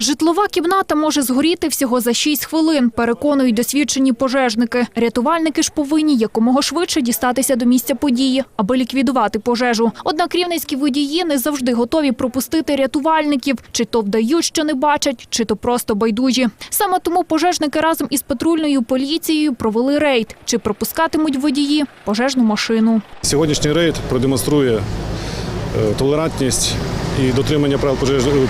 Житлова кімната може згоріти всього за 6 хвилин, переконують досвідчені пожежники. Рятувальники ж повинні якомога швидше дістатися до місця події, аби ліквідувати пожежу. Однак рівненські водії не завжди готові пропустити рятувальників, чи то вдають, що не бачать, чи то просто байдужі. Саме тому пожежники разом із патрульною поліцією провели рейд, чи пропускатимуть водії пожежну машину. Сьогоднішній рейд продемонструє е, толерантність і дотримання правил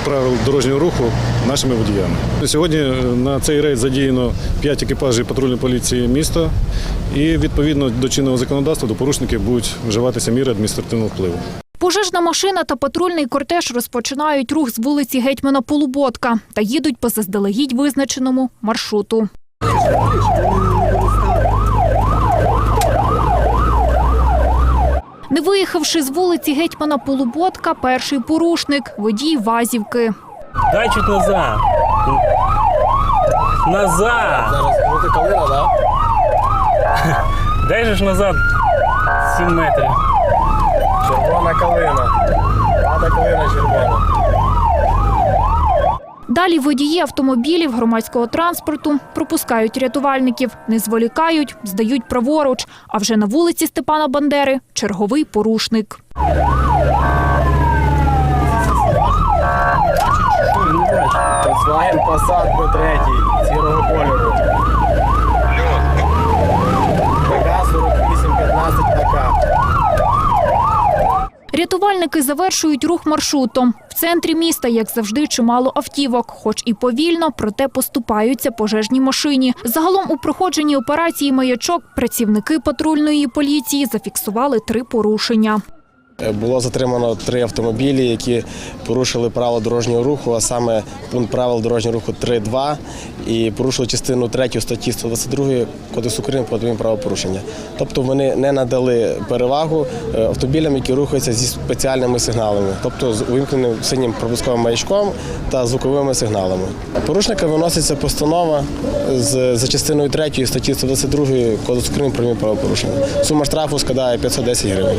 правил дорожнього руху нашими водіями. Сьогодні е, на цей рейд задіяно 5 екіпажів патрульної поліції міста, і відповідно до чинного законодавства до порушників будуть вживатися міри адміністративного впливу. Пожежна машина та патрульний кортеж розпочинають рух з вулиці гетьмана Полуботка та їдуть по заздалегідь визначеному маршруту. Не виїхавши з вулиці гетьмана Полуботка, перший порушник водій Вазівки. Дай чуть назад. Назад! Зараз крути калина, да? Дай же ж назад 7 метрів. Червона калина. Рада калина червона. Далі водії автомобілів громадського транспорту пропускають рятувальників, не зволікають, здають праворуч. А вже на вулиці Степана Бандери черговий порушник. Рятувальники завершують рух маршрутом. В центрі міста, як завжди, чимало автівок, хоч і повільно, проте поступаються пожежній машині. Загалом у проходженні операції «Маячок» працівники патрульної поліції зафіксували три порушення. Е, Було затримано три автомобілі, які порушили правила дорожнього руху, а саме пункт правил дорожнього руху 3.2 і порушили частину 3 статті 122 Кодексу України про адмінправопорушення. Тобто вони не надали перевагу е, автомобілям, які рухаються зі спеціальними сигналами, тобто з увімкненим синім проблисковим маячком та звуковими сигналами. Порушника виноситься постанова за частиною 3 статті 122 Кодексу України про адмінправопорушення. Сума штрафу складає 510 гривень.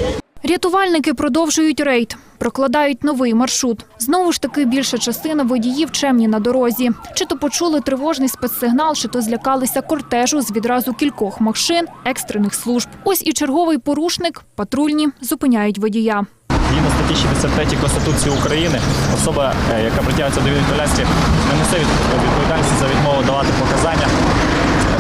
Рятувальники продовжують рейд, прокладають новий маршрут. Знову ж таки, більша частина водіїв чемні на дорозі. Чи то почули тривожний спецсигнал, чи то злякалися кортежу з відразу кількох машин екстрених служб. Ось і черговий порушник патрульні зупиняють водія. Згідно статті 63 Конституції України, особа, е, яка притягується до відповідальності, не несе від- відповідальності за відмову давати показання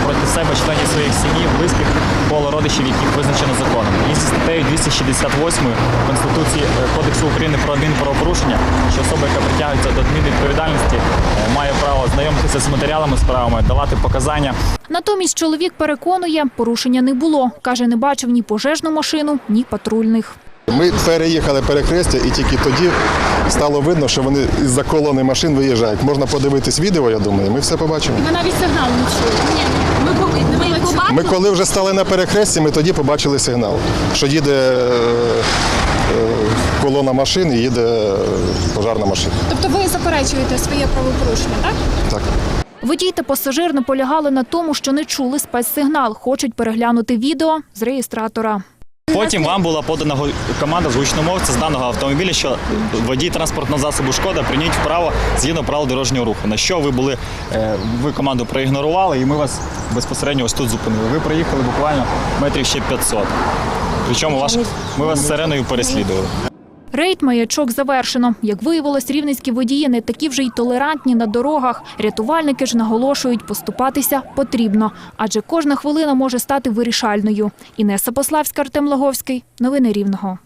проти себе, членів своїх сім'ї, близьких, коло родичів, яких визначено законом. І зі статтею 268 Конституції е, Кодексу України про адмінправопорушення, що особа, яка притягується до адмінвідповідальності, е, має право знайомитися з матеріалами справами, давати показання, Натомість чоловік переконує, порушення не було. Каже, не бачив ні пожежну машину, ні патрульних. Ми переїхали перехрестя, і тільки тоді стало видно, що вони із-за колони машин виїжджають. Можна подивитись відео, я думаю, ми все побачимо. Ви навіть сигнал не чули. Ні, ми, по- ми побачили. Ми коли вже стали на перехресті, ми тоді побачили сигнал, що їде е, е, колона машин і їде е, пожарна машина. Тобто ви заперечуєте своє правопорушення, так? Так. Водій та пасажир наполягали на тому, що не чули спецсигнал, хочуть переглянути відео з реєстратора. Потім вам була подана команда з гучномовця з даного автомобіля, що водій транспортного засобу шкода прийміть вправо згідно правил дорожнього руху. На що ви були е, ви команду проігнорували, і ми вас безпосередньо ось тут зупинили. Ви проїхали буквально метрів ще 500. Причому ми вас сиреною переслідували. Рейд маячок завершено. Як виявилось, рівненські водії не такі вже й толерантні на дорогах. Рятувальники ж наголошують, поступатися потрібно, адже кожна хвилина може стати вирішальною. Інеса Пославська, Артем Лаговський. Новини Рівного.